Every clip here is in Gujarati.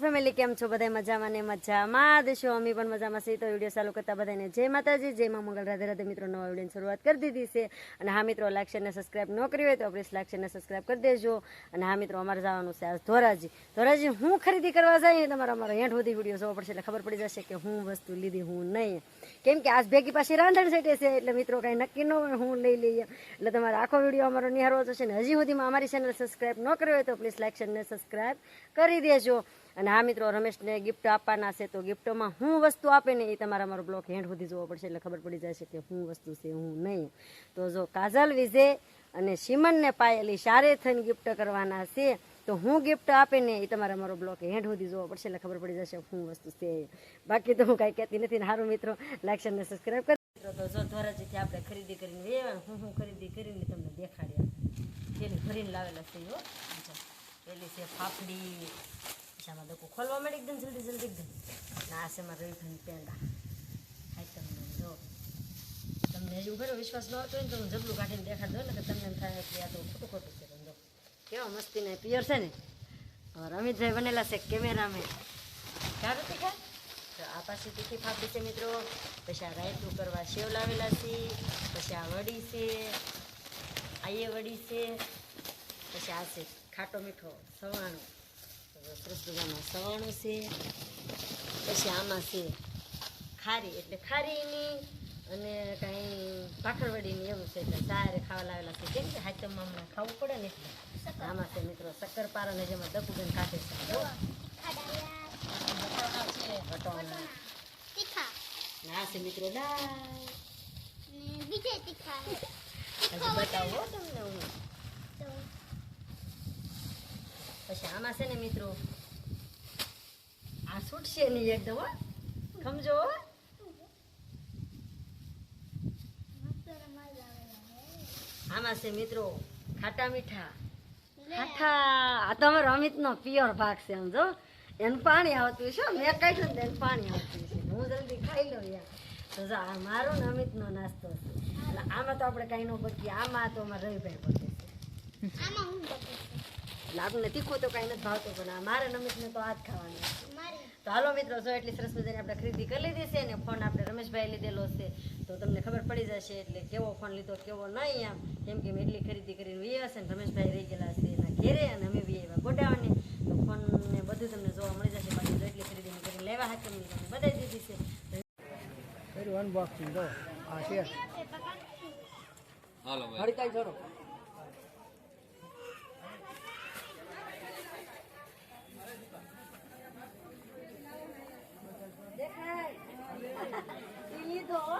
ફેમિલી કેમ છો? બધા મજામાં ને મજામાં? દેશો, અમે પણ મજામાં છીએ. તો વીડિયો ચાલુ કરતા બધાને જય માતાજી, જય માં મંગળ રાધે રાધે મિત્રો, નવા વિડીયોની શરૂઆત કરી દીધી છે. અને હા મિત્રો લાઈક શેર ને સબસ્ક્રાઇબ ન કરી હોય તો પ્લીઝ લાઈક શેર ને સબસ્ક્રાઇબ કરી દેજો. અને હા મિત્રો, અમારે જવાનું છે આજ ધોરાજી. ધોરાજી, હું ખરીદી કરવા જઈએ તમારે અમારો હેઠ સુધી વીડિયો જોવો પડશે એટલે ખબર પડી જશે કે હું વસ્તુ લીધી, હું નહીં. કેમ કે આજ ભેગી પાછી રાંધણ સેટે છે, એટલે મિત્રો કાંઈ નક્કી ન હોય, હું લઈ લઈએ. એટલે તમારે આખો વીડિયો અમારો નિહાળવો જશે ને. હજી સુધીમાં અમારી ચેનલ સબસ્ક્રાઇબ ન કરી હોય તો પ્લીઝ લાઈક શેર ને સબસ્ક્રાઇબ કરી દેજો. અને આ મિત્રો, રમેશને ગિફ્ટ આપવાના છે, તો ગિફ્ટમાં હું વસ્તુ આપે ને એ તમારા મારો બ્લોક હેન્ડ સુધી જોવો પડશે એટલે ખબર પડી જશે કે હું વસ્તુ છે, હું નહીં. તો જો કાજલ વિજે અને સિમનને પાયેલી સારે થઈને ગિફ્ટ કરવાના છે, તો હું ગિફ્ટ આપે ને એ તમારે મારો બ્લોક હેન્ડ સુધી જોવો પડશે એટલે ખબર પડી જશે હું વસ્તુ છે. બાકી તો હું કાંઈ કહેતી નથી ને સારું મિત્રો લાઈક શેર સબસ્ક્રાઈબ કરી મિત્રો, તો જો ધોરાજીથી આપણે ખરીદી કરીને વેવા હું હું ખરીદી કરીને તમને દેખાડ્યા. પેલી ભરીને લાવેલા છે, હો. પેલી છે ફાફડી આમાં ડબ્બો ખોલવા માંડે એકદમ જલ્દી જલ્દી એકદમ. ના છે મારા રવિભાઈ પેંડા. હાઈ તમને, જો. તમને હજુ ખરો વિશ્વાસ ન હતો ને તો હું જબલું કાઢીને દઉં ને કે તમને એમ થાય કે આ તો ખોટું ખોટું છે. જો, કેવા મસ્તી ને પિયર છે ને. હવે બનેલા છે કેમેરામેન. ક્યાં નથી ખ્યાલ તો આ પાસે તીખી ફાફડી છે મિત્રો. પછી આ રાયતું કરવા સેવ લાવેલા છે, પછી આ વડી છે આઈએ વડી છે, પછી આ છે ખાટો મીઠો સવાણું. સરસ મજાનું સવાણું છે પછી આમાં છે ખારી એટલે ખારીની અને કાંઈ ભાખરવડીની એવું છે એટલે સારે ખાવા લાવેલા છે. કેમ કે હાચમમાં હમણાં ખાવું પડે ને આમાં છે મિત્રો શક્કરપારા ને જેમાં દપુગન કાઢે છે. ને છે મિત્રો દાળ. બીજે તીખા. બતાવો તમને હું તો પછી આમાં છે ને મિત્રો આ છૂટશે નહીં એકદમ સમજો આમાં છે મિત્રો ખાટા મીઠા. ખાટા આ તમારો અમિતનો પિયોર ભાગ છે સમજો. એનું પાણી આવતું છે. મેં કાઢ્યું ને એનું પાણી આવતું છે હું જલ્દી ખાઈ લઉં યાર. તો જો આ મારો ને અમિતનો નાસ્તો છે. એટલે આમાં તો આપણે કાંઈ ન બકીએ આમાં તો અમારે રવિભાઈ બચે છે. આમાં હું છે નથી ખોતો તીખું તો કાંઈ નથી ભાવતું પણ આ મારે ને તો આ જ ખાવાનું તો હાલો મિત્રો જો એટલી સરસ મજાની આપણે ખરીદી કરી લીધી છે ને ફોન આપણે રમેશભાઈ લીધેલો છે તો તમને ખબર પડી જશે એટલે કેવો ફોન લીધો કેવો નહીં આમ. કેમ કે મેં એટલી ખરીદી કરીને વી હશે ને રમેશભાઈ રહી ગયેલા છે એના ઘેરે અને અમે વી આવ્યા ગોડાવાને તો ફોન ને બધું તમને જોવા મળી જશે. બાકી જો એટલી ખરીદી કરીને લેવા હાથ તમને તમને બતાવી દીધી છે. અનબોક્સિંગ જો. આ છે. હાલો ભાઈ. હડકાઈ જોડો.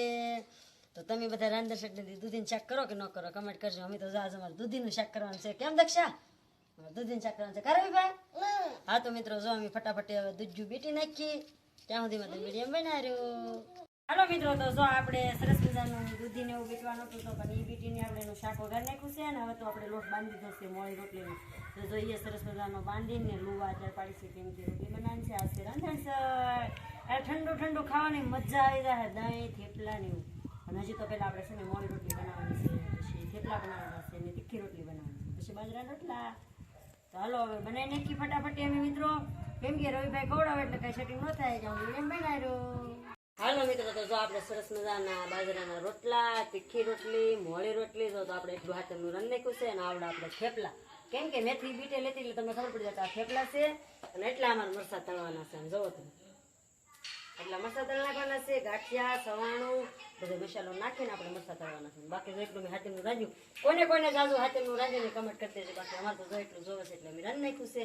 તો તમે બધા રાંધર શેઠને દૂધીનું શાક કરો કે ન કરો કમેન્ટ કરજો. અમે તો જાજ અમારે દૂધીનું શાક કરવાનું છે. કેમ દક્ષા? દૂધીનું શાક કરવાનું છે. કરવી ભાઈ હા તો મિત્રો જો અમે ફટાફટી હવે દૂધજું બેટી નાખી. ત્યાં સુધી તો વીડિયો બનાવ્યું. હાલો મિત્રો, તો જો આપણે સરસ મજાનું દૂધીને એવું બીટવાનું હતું, તો પણ એ બીટીને આપણે એનું શાક વઘાર નાખ્યું છે અને હવે તો આપણે લોટ બાંધી દઈશું મોળી રોટલીનો. તો જોઈએ સરસ મજાનો બાંધીને લુવા અત્યારે પાડી છે કેમ કે રોટલી બનાવી છે, આજે રાંધણ ઠંડુ ઠંડુ ખાવાની મજા આવી જાય દહીં થેપલા ને એવું. અને હજી તો પહેલાં આપણે છે ને મોડી રોટલી બનાવવાની છે, પછી થેપલા બનાવવાના છે ને તીખી રોટલી બનાવવાની છે, પછી બાજરાના રોટલા. તો હાલો, હવે બનાવી નાખી ફટાફટી અમે મિત્રો. કેમ કે રવિભાઈ ખવડાવે એટલે કઈ સેટિંગ ન થાય જાઉં એમ બનાવ્યો. હાલો મિત્રો, તો જો આપણે સરસ મજાના બાજરાના રોટલા, તીખી રોટલી, મોળી રોટલી તો આપણે એટલું હાથનું રન નાખ્યું છે અને આવડે આપણે થેપલા. કેમ કે મેથી બીટે લેતી એટલે તમને ખબર પડી જાય થેપલા છે અને એટલા અમારે મરસા તળવાના છે. જોવો તમે. એટલા મરસા તળ નાખવાના છે, ગાંઠિયા, સવાણું, બધો મસાલો નાખીને આપણે મરસા તળવાના છે. બાકી જો એટલું મેં હાથીનું રાંધ્યું. કોને કોને જાજુ હાથીનું રાંધીને કમેન્ટ કરી દેજો. બાકી અમારે તો જો એટલું જોવે છે એટલે અમે રાંધી નાખ્યું છે.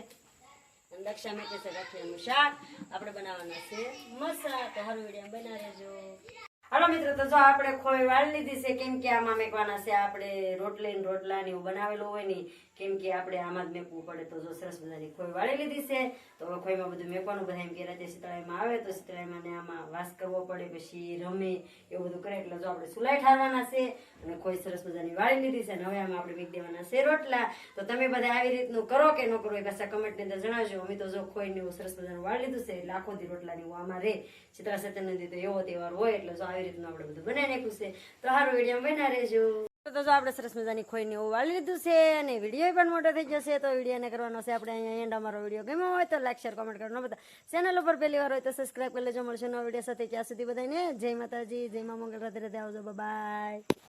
દક્ષા મેકે છે ગાંઠિયાનું શાક. આપણે બનાવવાના છે મસા તો હર વીડિયો બના રહેજો. હાલો મિત્રો, તો જો આપણે ખોઈ વાળી લીધી છે, કેમ કે આમાં મેકવાના છે, આપણે રોટલી ને રોટલા ને એવું બનાવેલું હોય ને, કેમ કે આપણે આમાં જ મેકવું પડે. તો જો સરસ મજાની ખોઈ વાળી લીધી છે, તો ખોઈમાં બધું મેકવાનું, બધા એમ કે રાતે શીતળાઈમાં આવે, તો શીતળાઈમાં ને આમાં વાસ કરવો પડે, પછી રમે, એવું બધું કરે. એટલે જો આપણે સુલાઈ ઠારવાના છે, અને ખોઈ સરસ મજાની વાળી લીધી છે, અને હવે આમાં આપણે મેક દેવાના છે રોટલા. તો તમે બધા આવી રીતનું કરો કે ન કરો એ કશા કમેન્ટની અંદર જણાવજો. અમે તો જો ખોઈ ને એવું સરસ મજાનું વાળી લીધું છે, એટલે આખો દી રોટલા ને એવું આમાં રે. ચિત્રા સત્યનંદી તો એવો તહેવાર હોય, એટલે જો આવી રીતનું આપણે છે. સરસ મજાની ખોઈને એવું વાળી લીધું છે અને વીડિયો પણ મોટો થઈ જશે તો વિડીયોને કરવાનો છે આપણે અહીંયા એન્ડ અમારો વીડિયો ગમ્યો હોય તો લાઈક કોમેન્ટ કરવાનો બધા ચેનલ ઉપર પહેલી વાર હોય તો સબસ્ક્રાઈબ કરી મળશે નવો વીડિયો સાથે. ત્યાં સુધી બધાને જય માતાજી, જય મા મંગલ. રાધે રાધે આવજો. બાય